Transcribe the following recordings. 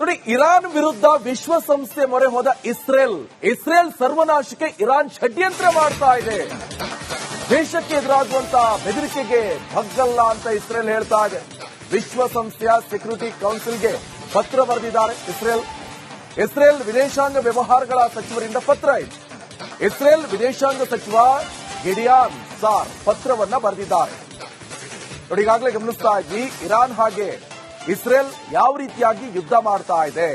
ನೋಡಿ, ಇರಾನ್ ವಿರುದ್ಧ ವಿಶ್ವಸಂಸ್ಥೆ ಮೊರೆ ಹೋದ ಇಸ್ರೇಲ್. ಇಸ್ರೇಲ್ ಸರ್ವನಾಶಕ್ಕೆ ಇರಾನ್ ಷಡ್ಯಂತ್ರ ಮಾಡ್ತಾ ಇದೆ. ದೇಶಕ್ಕೆ ಎದುರಾಗುವಂತಹ ಬೆದರಿಕೆಗೆ ಭಗ್ಗಲ್ಲ ಅಂತ ಇಸ್ರೇಲ್ ಹೇಳ್ತಾ ಇದೆ. ವಿಶ್ವಸಂಸ್ಥೆಯ ಸೆಕ್ಯೂರಿಟಿ ಕೌನ್ಸಿಲ್ಗೆ ಪತ್ರ ಬರೆದಿದ್ದಾರೆ ಇಸ್ರೇಲ್. ಇಸ್ರೇಲ್ ವಿದೇಶಾಂಗ ವ್ಯವಹಾರಗಳ ಸಚಿವರಿಂದ ಪತ್ರ ಇದೆ. ಇಸ್ರೇಲ್ ವಿದೇಶಾಂಗ ಸಚಿವ ಗಿಡಿಯಾನ್ ಸಾರ್ ಪತ್ರವನ್ನ ಬರೆದಿದ್ದಾರೆ. ನೋಡಿ, ಈಗಾಗಲೇ ಗಮನಿಸ್ತಾ ಇದ್ವಿ, ಇರಾನ್ ಹಾಗೆ ಇಸ್ರೇಲ್ ಯಾವ ರೀತಿಯಾಗಿ ಯುದ್ಧ ಮಾಡ್ತಾ ಇದೆ?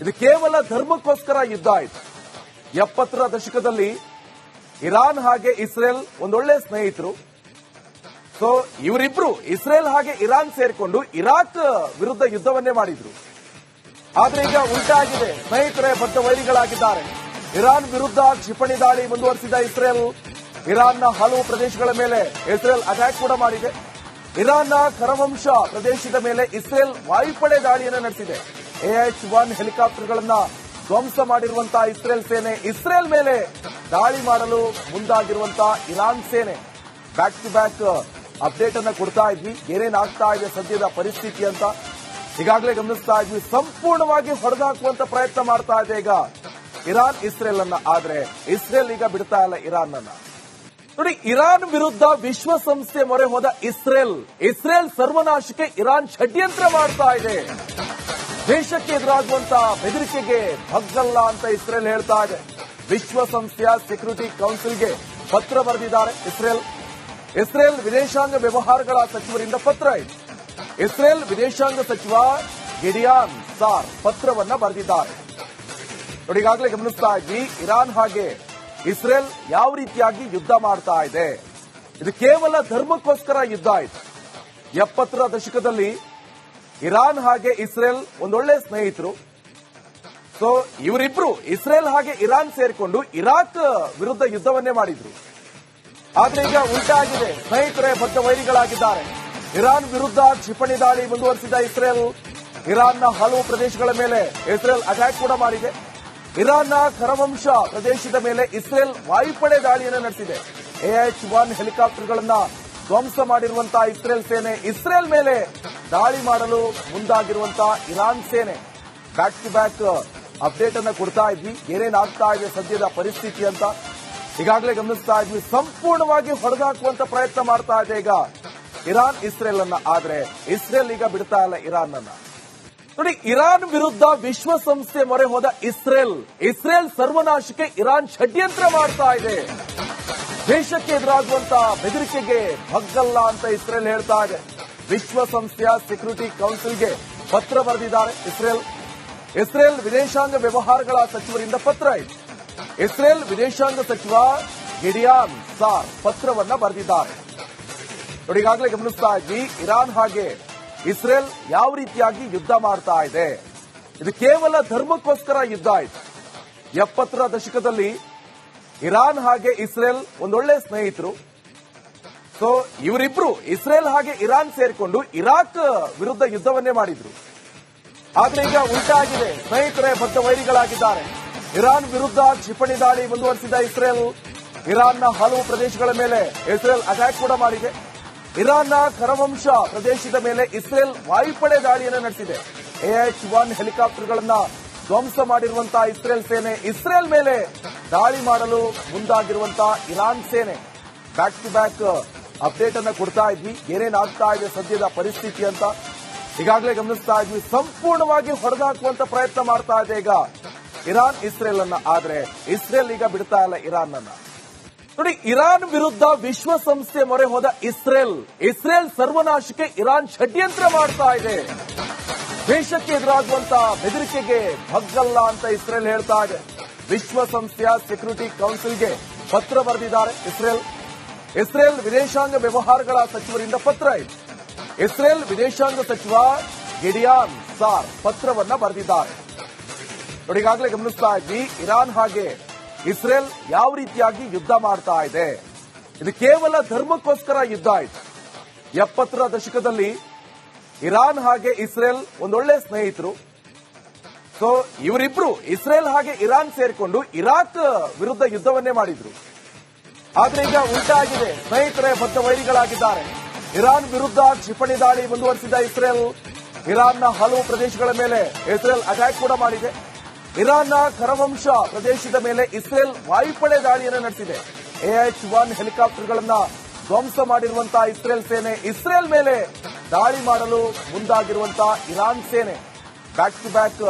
ಇದು ಕೇವಲ ಧರ್ಮಕ್ಕೋಸ್ಕರ ಯುದ್ಧ ಆಯಿತು ಎಪ್ಪತ್ತರ ದಶಕದಲ್ಲಿ ಇರಾನ್ ಹಾಗೆ ಇಸ್ರೇಲ್ ಒಂದೊಳ್ಳೆ ಸ್ನೇಹಿತರು. ಸೊ ಇವರಿಬ್ರು ಇಸ್ರೇಲ್ ಹಾಗೆ ಇರಾನ್ ಸೇರಿಕೊಂಡು ಇರಾಕ್ ವಿರುದ್ಧ ಯುದ್ಧವನ್ನೇ ಮಾಡಿದ್ರು. ಆದ್ರೆ ಈಗ ಉಲ್ಟಾಗಿದೆ ಸ್ನೇಹಿತರೆ, ಬದ್ಧ ವೈರಿಗಳಾಗಿದ್ದಾರೆ. ಇರಾನ್ ವಿರುದ್ಧ ಕ್ಷಿಪಣಿ ದಾಳಿ ಮುಂದುವರಿಸಿದ ಇಸ್ರೇಲ್. ಇರಾನ್ನ ಹಲವು ಪ್ರದೇಶಗಳ ಮೇಲೆ ಇಸ್ರೇಲ್ ಅಟ್ಯಾಕ್ ಕೂಡ ಮಾಡಿದೆ. ಇರಾನ್ನ ಕರವಂಶ ಪ್ರದೇಶದ ಮೇಲೆ ಇಸ್ರೇಲ್ ವಾಯುಪಡೆ ದಾಳಿಯನ್ನು ನಡೆಸಿದೆ. ಎಎಚ್ ಒನ್ ಹೆಲಿಕಾಪ್ಟರ್ಗಳನ್ನ ಧ್ವಂಸ ಮಾಡಿರುವಂತಹ ಇಸ್ರೇಲ್ ಸೇನೆ ಇಸ್ರೇಲ್ ಮೇಲೆ ದಾಳಿ ಮಾಡಲು ಮುಂದಾಗಿರುವಂತಹ ಇರಾನ್ ಸೇನೆ. ಬ್ಯಾಕ್ ಟು ಬ್ಯಾಕ್ ಅಪ್ಡೇಟ್ ಅನ್ನ ಕೊಡ್ತಾ ಇದ್ವಿ. ಏನೇನಾಗ್ತಾ ಇದೆ ಸದ್ಯದ ಪರಿಸ್ಥಿತಿ ಅಂತ ಈಗಾಗಲೇ ಗಮನಿಸ್ತಾ ಇದ್ವಿ. ಸಂಪೂರ್ಣವಾಗಿ ಹೊಡೆದಾಕುವಂತ ಪ್ರಯತ್ನ ಮಾಡ್ತಾ ಇದೆ ಈಗ ಇರಾನ್ ಇಸ್ರೇಲ್ ಅನ್ನ ಆದ್ರೆ ಇಸ್ರೇಲ್ ಈಗ ಬಿಡ್ತಾ ಇಲ್ಲ ಇರಾನ್ ಅನ್ನ ನೋಡಿ, ಇರಾನ್ ವಿರುದ್ಧ ವಿಶ್ವಸಂಸ್ಥೆ ಮೊರೆ ಹೋದ ಇಸ್ರೇಲ್. ಇಸ್ರೇಲ್ ಸರ್ವನಾಶಕ್ಕೆ ಇರಾನ್ ಷಡ್ಯಂತ್ರ ಮಾಡ್ತಾ ಇದೆ. ದೇಶಕ್ಕೆ ಎದುರಾಗುವಂತಹ ಬೆದರಿಕೆಗೆ ಭಗ್ಗಲ್ಲ ಅಂತ ಇಸ್ರೇಲ್ ಹೇಳ್ತಾ ಇದೆ. ವಿಶ್ವಸಂಸ್ಥೆಯ ಸೆಕ್ಯೂರಿಟಿ ಕೌನ್ಸಿಲ್ಗೆ ಪತ್ರ ಬರೆದಿದ್ದಾರೆ ಇಸ್ರೇಲ್. ಇಸ್ರೇಲ್ ವಿದೇಶಾಂಗ ವ್ಯವಹಾರಗಳ ಸಚಿವರಿಂದ ಪತ್ರ ಇದೆ. ಇಸ್ರೇಲ್ ವಿದೇಶಾಂಗ ಸಚಿವ ಗಿಡಿಯಾನ್ ಸಾರ್ ಪತ್ರವನ್ನ ಬರೆದಿದ್ದಾರೆ. ನೋಡಿ, ಈಗಾಗಲೇ ಗಮನಿಸ್ತಾ ಇದ್ವಿ, ಇರಾನ್ ಹಾಗೆ ಇಸ್ರೇಲ್ ಯಾವ ರೀತಿಯಾಗಿ ಯುದ್ಧ ಮಾಡ್ತಾ ಇದೆ? ಇದು ಕೇವಲ ಧರ್ಮಕ್ಕೋಸ್ಕರ ಯುದ್ಧ ಆಯಿತು ಎಪ್ಪತ್ತರ ದಶಕದಲ್ಲಿ ಇರಾನ್ ಹಾಗೆ ಇಸ್ರೇಲ್ ಒಂದೊಳ್ಳೆ ಸ್ನೇಹಿತರು. ಸೊ ಇವರಿಬ್ರು ಇಸ್ರೇಲ್ ಹಾಗೆ ಇರಾನ್ ಸೇರಿಕೊಂಡು ಇರಾಕ್ ವಿರುದ್ಧ ಯುದ್ಧವನ್ನೇ ಮಾಡಿದ್ರು. ಆದ್ರೆ ಈಗ ಉಲ್ಟಾಗಿದೆ ಸ್ನೇಹಿತರೆ, ಬದ್ಧ ವೈರಿಗಳಾಗಿದ್ದಾರೆ. ಇರಾನ್ ವಿರುದ್ಧ ಕ್ಷಿಪಣಿ ದಾಳಿ ಮುಂದುವರಿಸಿದ ಇಸ್ರೇಲ್. ಇರಾನ್ನ ಹಲವು ಪ್ರದೇಶಗಳ ಮೇಲೆ ಇಸ್ರೇಲ್ ಅಟ್ಯಾಕ್ ಕೂಡ ಮಾಡಿದೆ. ಇರಾನ್ನ ಕರವಂಶ ಪ್ರದೇಶದ ಮೇಲೆ ಇಸ್ರೇಲ್ ವಾಯುಪಡೆ ದಾಳಿಯನ್ನು ನಡೆಸಿದೆ. ಎಎಚ್ ಒನ್ ಹೆಲಿಕಾಪ್ಟರ್ಗಳನ್ನ ಧ್ವಂಸ ಮಾಡಿರುವಂತಹ ಇಸ್ರೇಲ್ ಸೇನೆ ಇಸ್ರೇಲ್ ಮೇಲೆ ದಾಳಿ ಮಾಡಲು ಮುಂದಾಗಿರುವಂತಹ ಇರಾನ್ ಸೇನೆ. ಬ್ಯಾಕ್ ಟು ಬ್ಯಾಕ್ ಅಪ್ಡೇಟ್ ಅನ್ನು ಕೊಡ್ತಾ ಇದ್ವಿ. ಏನೇನಾಗ್ತಾ ಇದೆ ಸದ್ಯದ ಪರಿಸ್ಥಿತಿ ಅಂತ ಈಗಾಗಲೇ ಗಮನಿಸ್ತಾ ಇದ್ವಿ. ಸಂಪೂರ್ಣವಾಗಿ ಹೊಡೆದಾಕುವಂತ ಪ್ರಯತ್ನ ಮಾಡ್ತಾ ಇದೆ ಈಗ ಇರಾನ್ ಇಸ್ರೇಲ್ ಅನ್ನ ಆದ್ರೆ ಇಸ್ರೇಲ್ ಈಗ ಬಿಡ್ತಾ ಇಲ್ಲ ಇರಾನ್ ಅನ್ನ ನೋಡಿ, ಇರಾನ್ ವಿರುದ್ಧ ವಿಶ್ವಸಂಸ್ಥೆ ಮೊರೆ ಹೋದ ಇಸ್ರೇಲ್. ಇಸ್ರೇಲ್ ಸರ್ವನಾಶಕ್ಕೆ ಇರಾನ್ ಷಡ್ಯಂತ್ರ ಮಾಡ್ತಾ ಇದೆ. ದೇಶಕ್ಕೆ ಎದುರಾಗುವಂತಹ ಬೆದರಿಕೆಗೆ ಭಗ್ಗಲ್ಲ ಅಂತ ಇಸ್ರೇಲ್ ಹೇಳ್ತಾ ಇದೆ. ವಿಶ್ವಸಂಸ್ಥೆಯ ಸೆಕ್ಯೂರಿಟಿ ಕೌನ್ಸಿಲ್ಗೆ ಪತ್ರ ಬರೆದಿದ್ದಾರೆ ಇಸ್ರೇಲ್. ಇಸ್ರೇಲ್ ವಿದೇಶಾಂಗ ವ್ಯವಹಾರಗಳ ಸಚಿವರಿಂದ ಪತ್ರ ಇದೆ. ಇಸ್ರೇಲ್ ವಿದೇಶಾಂಗ ಸಚಿವ ಗಿಡಿಯಾನ್ ಸಾರ್ ಪತ್ರವನ್ನ ಬರೆದಿದ್ದಾರೆ. ನೋಡಿ, ಈಗಾಗಲೇ ಗಮನಿಸ್ತಾ ಇದ್ವಿ, ಇರಾನ್ ಹಾಗೆ ಇಸ್ರೇಲ್ ಯಾವ ರೀತಿಯಾಗಿ ಯುದ್ಧ ಮಾಡ್ತಾ ಇದೆ? ಇದು ಕೇವಲ ಧರ್ಮಕ್ಕೋಸ್ಕರ ಯುದ್ಧ ಆಯಿತು. ಎಪ್ಪತ್ತರ ದಶಕದಲ್ಲಿ ಇರಾನ್ ಹಾಗೆ ಇಸ್ರೇಲ್ ಒಂದೊಳ್ಳೆ ಸ್ನೇಹಿತರು. ಸೊ ಇವರಿಬ್ರು ಇಸ್ರೇಲ್ ಹಾಗೆ ಇರಾನ್ ಸೇರಿಕೊಂಡು ಇರಾಕ್ ವಿರುದ್ಧ ಯುದ್ಧವನ್ನೇ ಮಾಡಿದ್ರು. ಆದ್ರೆ ಈಗ ಉಂಟಾಗಿದೆ ಸ್ನೇಹಿತರೆ ಬದ್ಧ ವೈರಿಗಳಾಗಿದ್ದಾರೆ ಇರಾನ್ ವಿರುದ್ಧ ಕ್ಷಿಪಣಿ ದಾಳಿ ಮುಂದುವರಿಸಿದ ಇಸ್ರೇಲ್. ಇರಾನ್ನ ಹಲವು ಪ್ರದೇಶಗಳ ಮೇಲೆ ಇಸ್ರೇಲ್ ಅಟ್ಯಾಕ್ ಕೂಡ ಮಾಡಿದೆ. ಇರಾನ್ನ ಕರವಂಶ ಪ್ರದೇಶದ ಮೇಲೆ ಇಸ್ರೇಲ್ ವಾಯುಪಡೆ ದಾಳಿಯನ್ನು ನಡೆಸಿದೆ. ಎಎಚ್ ಒನ್ ಹೆಲಿಕಾಪ್ಟರ್ಗಳನ್ನ ಧ್ವಂಸ ಮಾಡಿರುವಂತಹ ಇಸ್ರೇಲ್ ಸೇನೆ ಇಸ್ರೇಲ್ ಮೇಲೆ ದಾಳಿ ಮಾಡಲು ಮುಂದಾಗಿರುವಂತಹ ಇರಾನ್ ಸೇನೆ. ಬ್ಯಾಕ್ ಟು ಬ್ಯಾಕ್ ಅಪ್ಡೇಟ್ ಅನ್ನ ಕೊಡ್ತಾ ಇದ್ವಿ. ಏನೇನಾಗ್ತಾ ಇದೆ ಸದ್ಯದ ಪರಿಸ್ಥಿತಿ ಅಂತ ಈಗಾಗಲೇ ಗಮನಿಸ್ತಾ ಇದ್ವಿ. ಸಂಪೂರ್ಣವಾಗಿ ಹೊಡೆದಾಕುವಂತ ಪ್ರಯತ್ನ ಮಾಡ್ತಾ ಇದೆ ಈಗ ಇರಾನ್ ಇಸ್ರೇಲ್ ಅನ್ನ ಆದ್ರೆ ಇಸ್ರೇಲ್ ಈಗ ಬಿಡ್ತಾ ಇಲ್ಲ ಇರಾನ್ ಅನ್ನ ನೋಡಿ, ಇರಾನ್ ವಿರುದ್ಧ ವಿಶ್ವಸಂಸ್ಥೆ ಮೊರೆ ಹೋದ ಇಸ್ರೇಲ್. ಇಸ್ರೇಲ್ ಸರ್ವನಾಶಕ್ಕೆ ಇರಾನ್ ಷಡ್ಯಂತ್ರ ಮಾಡ್ತಾ ಇದೆ. ದೇಶಕ್ಕೆ ಎದುರಾಗುವಂತ ಬೆದರಿಕೆಗೆ ಭಗ್ಗಲ್ಲ ಅಂತ ಇಸ್ರೇಲ್ ಹೇಳ್ತಾ ಇದೆ. ವಿಶ್ವಸಂಸ್ಥೆಯ ಸೆಕ್ಯೂರಿಟಿ ಕೌನ್ಸಿಲ್ಗೆ ಪತ್ರ ಬರೆದಿದ್ದಾರೆ ಇಸ್ರೇಲ್. ಇಸ್ರೇಲ್ ವಿದೇಶಾಂಗ ವ್ಯವಹಾರಗಳ ಸಚಿವರಿಂದ ಪತ್ರ ಇದೆ. ಇಸ್ರೇಲ್ ವಿದೇಶಾಂಗ ಸಚಿವ ಗಿಡಿಯಾನ್ ಸಾರ್ ಪತ್ರವನ್ನ ಬರೆದಿದ್ದಾರೆ. ನೋಡಿ, ಈಗಾಗಲೇ ಗಮನಿಸ್ತಾ ಇದ್ವಿ, ಇರಾನ್ ಹಾಗೆ ಇಸ್ರೇಲ್ ಯಾವ ರೀತಿಯಾಗಿ ಯುದ್ಧ ಮಾಡ್ತಾ ಇದೆ? ಇದು ಕೇವಲ ಧರ್ಮಕ್ಕೋಸ್ಕರ ಯುದ್ಧ ಆಯ್ತು. ಎಪ್ಪತ್ತರ ದಶಕದಲ್ಲಿ ಇರಾನ್ ಹಾಗೆ ಇಸ್ರೇಲ್ ಒಂದೊಳ್ಳೆ ಸ್ನೇಹಿತರು. ಸೊ ಇವರಿಬ್ರು ಇಸ್ರೇಲ್ ಹಾಗೆ ಇರಾನ್ ಸೇರಿಕೊಂಡು ಇರಾಕ್ ವಿರುದ್ಧ ಯುದ್ಧವನ್ನೇ ಮಾಡಿದ್ರು. ಆದ್ರೆ ಈಗ ಉಲ್ಟಾಗಿದೆ ಸ್ನೇಹಿತರೆ ಬದ್ಧ ವೈರಿಗಳಾಗಿದ್ದಾರೆ ಇರಾನ್ ವಿರುದ್ಧ ಕ್ಷಿಪಣಿ ದಾಳಿ ಮುಂದುವರಿಸಿದ ಇಸ್ರೇಲ್. ಇರಾನ್ನ ಹಲವು ಪ್ರದೇಶಗಳ ಮೇಲೆ ಇಸ್ರೇಲ್ ಅಟ್ಯಾಕ್ ಕೂಡ ಮಾಡಿದೆ. ಇರಾನ್ನ ಕರವಂಶ ಪ್ರದೇಶದ ಮೇಲೆ ಇಸ್ರೇಲ್ ವಾಯುಪಡೆ ದಾಳಿಯನ್ನು ನಡೆಸಿದೆ. ಎಎಚ್ ಒನ್ ಹೆಲಿಕಾಪ್ಟರ್ಗಳನ್ನ ಧ್ವಂಸ ಮಾಡಿರುವಂತಹ ಇಸ್ರೇಲ್ ಸೇನೆ ಇಸ್ರೇಲ್ ಮೇಲೆ ದಾಳಿ ಮಾಡಲು ಮುಂದಾಗಿರುವಂತಹ ಇರಾನ್ ಸೇನೆ. ಬ್ಯಾಕ್ ಟು ಬ್ಯಾಕ್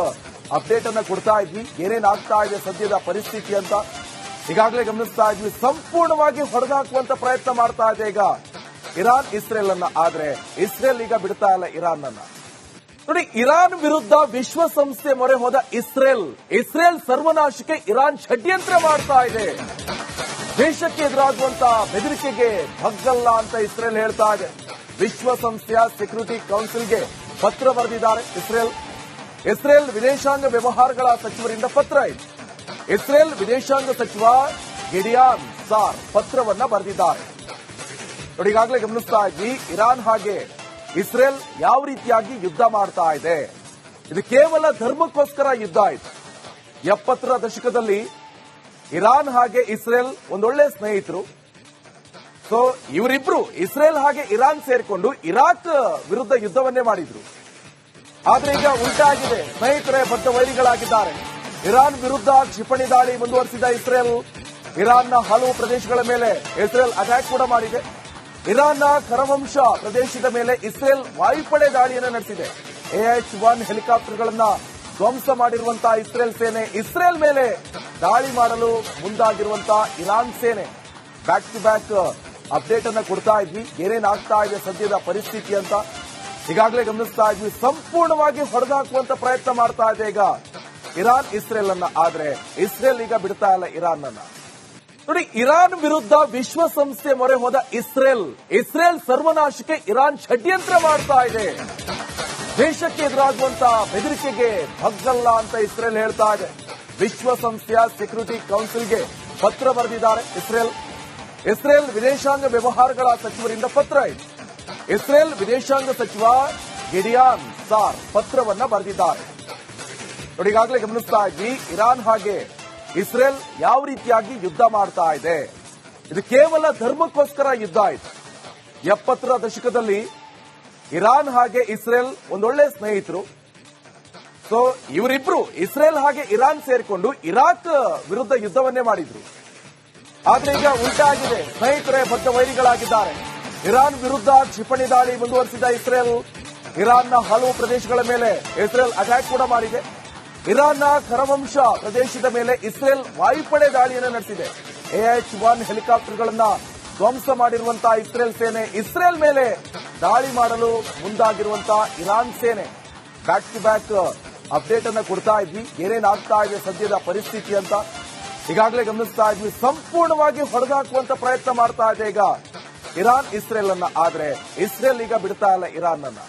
ಅಪ್ಡೇಟ್ ಅನ್ನ ಕೊಡ್ತಾ ಇದ್ವಿ. ಏನೇನಾಗ್ತಾ ಇದೆ ಸದ್ಯದ ಪರಿಸ್ಥಿತಿ ಅಂತ ಈಗಾಗಲೇ ಗಮನಿಸ್ತಾ ಇದ್ವಿ. ಸಂಪೂರ್ಣವಾಗಿ ಹೊಡೆದಾಕುವಂತ ಪ್ರಯತ್ನ ಮಾಡ್ತಾ ಇದೆ ಈಗ ಇರಾನ್ ಇಸ್ರೇಲ್ ಅನ್ನ ಆದ್ರೆ ಇಸ್ರೇಲ್ ಈಗ ಬಿಡ್ತಾ ಇಲ್ಲ ಇರಾನ್ ಅನ್ನ ನೋಡಿ, ಇರಾನ್ ವಿರುದ್ಧ ವಿಶ್ವಸಂಸ್ಥೆ ಮೊರೆ ಹೋದ ಇಸ್ರೇಲ್. ಇಸ್ರೇಲ್ ಸರ್ವನಾಶಕ್ಕೆ ಇರಾನ್ ಷಡ್ಯಂತ್ರ ಮಾಡ್ತಾ ಇದೆ. ದೇಶಕ್ಕೆ ಎದುರಾಗುವಂತಹ ಬೆದರಿಕೆಗೆ ಭಗ್ಗಲ್ಲ ಅಂತ ಇಸ್ರೇಲ್ ಹೇಳ್ತಾ ಇದೆ. ವಿಶ್ವಸಂಸ್ಥೆಯ ಸೆಕ್ಯೂರಿಟಿ ಕೌನ್ಸಿಲ್ಗೆ ಪತ್ರ ಬರೆದಿದ್ದಾರೆ ಇಸ್ರೇಲ್. ಇಸ್ರೇಲ್ ವಿದೇಶಾಂಗ ವ್ಯವಹಾರಗಳ ಸಚಿವರಿಂದ ಪತ್ರ ಇದೆ. ಇಸ್ರೇಲ್ ವಿದೇಶಾಂಗ ಸಚಿವ ಗಿಡಿಯಾನ್ ಸಾರ್ ಪತ್ರವನ್ನ ಬರೆದಿದ್ದಾರೆ. ನೋಡಿ, ಈಗಾಗಲೇ ಗಮನಿಸ್ತಾ ಇದ್ವಿ, ಇರಾನ್ ಹಾಗೆ ಇಸ್ರೇಲ್ ಯಾವ ರೀತಿಯಾಗಿ ಯುದ್ಧ ಮಾಡ್ತಾ ಇದೆ? ಇದು ಕೇವಲ ಧರ್ಮಕ್ಕೋಸ್ಕರ ಯುದ್ಧ ಆಯಿತು ಎಪ್ಪತ್ತರ ದಶಕದಲ್ಲಿ ಇರಾನ್ ಹಾಗೆ ಇಸ್ರೇಲ್ ಒಂದೊಳ್ಳೆ ಸ್ನೇಹಿತರು. ಸೊ ಇವರಿಬ್ರು ಇಸ್ರೇಲ್ ಹಾಗೆ ಇರಾನ್ ಸೇರಿಕೊಂಡು ಇರಾಕ್ ವಿರುದ್ಧ ಯುದ್ಧವನ್ನೇ ಮಾಡಿದ್ರು. ಆದ್ರೆ ಈಗ ಉಲ್ಟಾಗಿದೆ ಸ್ನೇಹಿತರೆ, ಬದ್ಧ ವೈರಿಗಳಾಗಿದ್ದಾರೆ. ಇರಾನ್ ವಿರುದ್ಧ ಕ್ಷಿಪಣಿ ದಾಳಿ ಮುಂದುವರಿಸಿದ ಇಸ್ರೇಲ್. ಇರಾನ್ನ ಹಲವು ಪ್ರದೇಶಗಳ ಮೇಲೆ ಇಸ್ರೇಲ್ ಅಟ್ಯಾಕ್ ಕೂಡ ಮಾಡಿದೆ. ಇರಾನ್ನ ಕರವಂಶ ಪ್ರದೇಶದ ಮೇಲೆ ಇಸ್ರೇಲ್ ವಾಯುಪಡೆ ದಾಳಿಯನ್ನು ನಡೆಸಿದೆ. ಎಎಚ್ ಒನ್ ಹೆಲಿಕಾಪ್ಟರ್ಗಳನ್ನ ಧ್ವಂಸ ಮಾಡಿರುವಂತಹ ಇಸ್ರೇಲ್ ಸೇನೆ ಇಸ್ರೇಲ್ ಮೇಲೆ ದಾಳಿ ಮಾಡಲು ಮುಂದಾಗಿರುವಂತಹ ಇರಾನ್ ಸೇನೆ. ಬ್ಯಾಕ್ ಟು ಬ್ಯಾಕ್ ಅಪ್ಡೇಟ್ ಅನ್ನ ಕೊಡ್ತಾ ಇದ್ವಿ. ಏನೇನಾಗ್ತಾ ಇದೆ ಸದ್ಯದ ಪರಿಸ್ಥಿತಿ ಅಂತ ಈಗಾಗಲೇ ಗಮನಿಸ್ತಾ ಇದ್ವಿ. ಸಂಪೂರ್ಣವಾಗಿ ಹೊಡೆದಾಕುವಂತ ಪ್ರಯತ್ನ ಮಾಡ್ತಾ ಇದೆ ಈಗ ಇರಾನ್ ಇಸ್ರೇಲ್ ಅನ್ನ ಆದ್ರೆ ಇಸ್ರೇಲ್ ಈಗ ಬಿಡ್ತಾ ಇಲ್ಲ ಇರಾನ್ ಅನ್ನ ನೋಡಿ, ಇರಾನ್ ವಿರುದ್ಧ ವಿಶ್ವಸಂಸ್ಥೆ ಮೊರೆ ಹೋದ ಇಸ್ರೇಲ್. ಇಸ್ರೇಲ್ ಸರ್ವನಾಶಕ್ಕೆ ಇರಾನ್ ಷಡ್ಯಂತ್ರ ಮಾಡ್ತಾ ಇದೆ. ದೇಶಕ್ಕೆ ಎದುರಾಗುವಂತಹ ಬೆದರಿಕೆಗೆ ಭಗ್ಗಲ್ಲ ಅಂತ ಇಸ್ರೇಲ್ ಹೇಳ್ತಾ ಇದೆ. ವಿಶ್ವಸಂಸ್ಥೆಯ ಸೆಕ್ಯೂರಿಟಿ ಕೌನ್ಸಿಲ್ಗೆ ಪತ್ರ ಬರೆದಿದ್ದಾರೆ ಇಸ್ರೇಲ್. ಇಸ್ರೇಲ್ ವಿದೇಶಾಂಗ ವ್ಯವಹಾರಗಳ ಸಚಿವರಿಂದ ಪತ್ರ ಇದೆ. ಇಸ್ರೇಲ್ ವಿದೇಶಾಂಗ ಸಚಿವ ಗಿಡಿಯಾನ್ ಸಾರ್ ಪತ್ರವನ್ನ ಬರೆದಿದ್ದಾರೆ. ನೋಡಿ, ಈಗಾಗಲೇ ಗಮನಿಸ್ತಾ ಇದ್ವಿ, ಇರಾನ್ ಹಾಗೆ ಇಸ್ರೇಲ್ ಯಾವ ರೀತಿಯಾಗಿ ಯುದ್ಧ ಮಾಡ್ತಾ ಇದೆ? ಇದು ಕೇವಲ ಧರ್ಮಕ್ಕೋಸ್ಕರ ಯುದ್ಧ ಆಯಿತು ಎಪ್ಪತ್ತರ ದಶಕದಲ್ಲಿ ಇರಾನ್ ಹಾಗೆ ಇಸ್ರೇಲ್ ಒಂದೊಳ್ಳೆ ಸ್ನೇಹಿತರು. ಸೊ ಇವರಿಬ್ರು ಇಸ್ರೇಲ್ ಹಾಗೆ ಇರಾನ್ ಸೇರಿಕೊಂಡು ಇರಾಕ್ ವಿರುದ್ಧ ಯುದ್ಧವನ್ನೇ ಮಾಡಿದ್ರು. ಆದ್ರೆ ಈಗ ಉಲ್ಟಾಗಿದೆ ಸ್ನೇಹಿತರೇ, ಬದ್ಧ ವೈರಿಗಳಾಗಿದ್ದಾರೆ. ಇರಾನ್ ವಿರುದ್ಧ ಕ್ಷಿಪಣಿ ದಾಳಿ ಮುಂದುವರಿಸಿದ ಇಸ್ರೇಲ್. ಇರಾನ್ನ ಹಲವು ಪ್ರದೇಶಗಳ ಮೇಲೆ ಇಸ್ರೇಲ್ ಅಟ್ಯಾಕ್ ಕೂಡ ಮಾಡಿದೆ. ಇರಾನ್ನ ಕರವಂಶ ಪ್ರದೇಶದ ಮೇಲೆ ಇಸ್ರೇಲ್ ವಾಯುಪಡೆ ದಾಳಿಯನ್ನು ನಡೆಸಿದೆ. ಎಎಚ್ ಒನ್ ಹೆಲಿಕಾಪ್ಟರ್ಗಳನ್ನ ಧ್ವಂಸ ಮಾಡಿರುವಂತಹ ಇಸ್ರೇಲ್ ಸೇನೆ ಇಸ್ರೇಲ್ ಮೇಲೆ ದಾಳಿ ಮಾಡಲು ಮುಂದಾಗಿರುವಂತಹ ಇರಾನ್ ಸೇನೆ. ಬ್ಯಾಕ್ ಟು ಬ್ಯಾಕ್ ಅಪ್ಡೇಟ್ ಅನ್ನು ಕೊಡ್ತಾ ಇದ್ವಿ. ಏನೇನಾಗ್ತಾ ಇದೆ ಸದ್ಯದ ಪರಿಸ್ಥಿತಿ ಅಂತ ಈಗಾಗಲೇ ಗಮನಿಸ್ತಾ ಇದ್ವಿ. ಸಂಪೂರ್ಣವಾಗಿ ಹೊಡೆದಾಕುವಂತ ಪ್ರಯತ್ನ ಮಾಡ್ತಾ ಇದೆ ಈಗ ಇರಾನ್ ಇಸ್ರೇಲ್ ಅನ್ನ ಆದ್ರೆ ಇಸ್ರೇಲ್ ಈಗ ಬಿಡ್ತಾ ಇಲ್ಲ ಇರಾನ್ ಅನ್ನ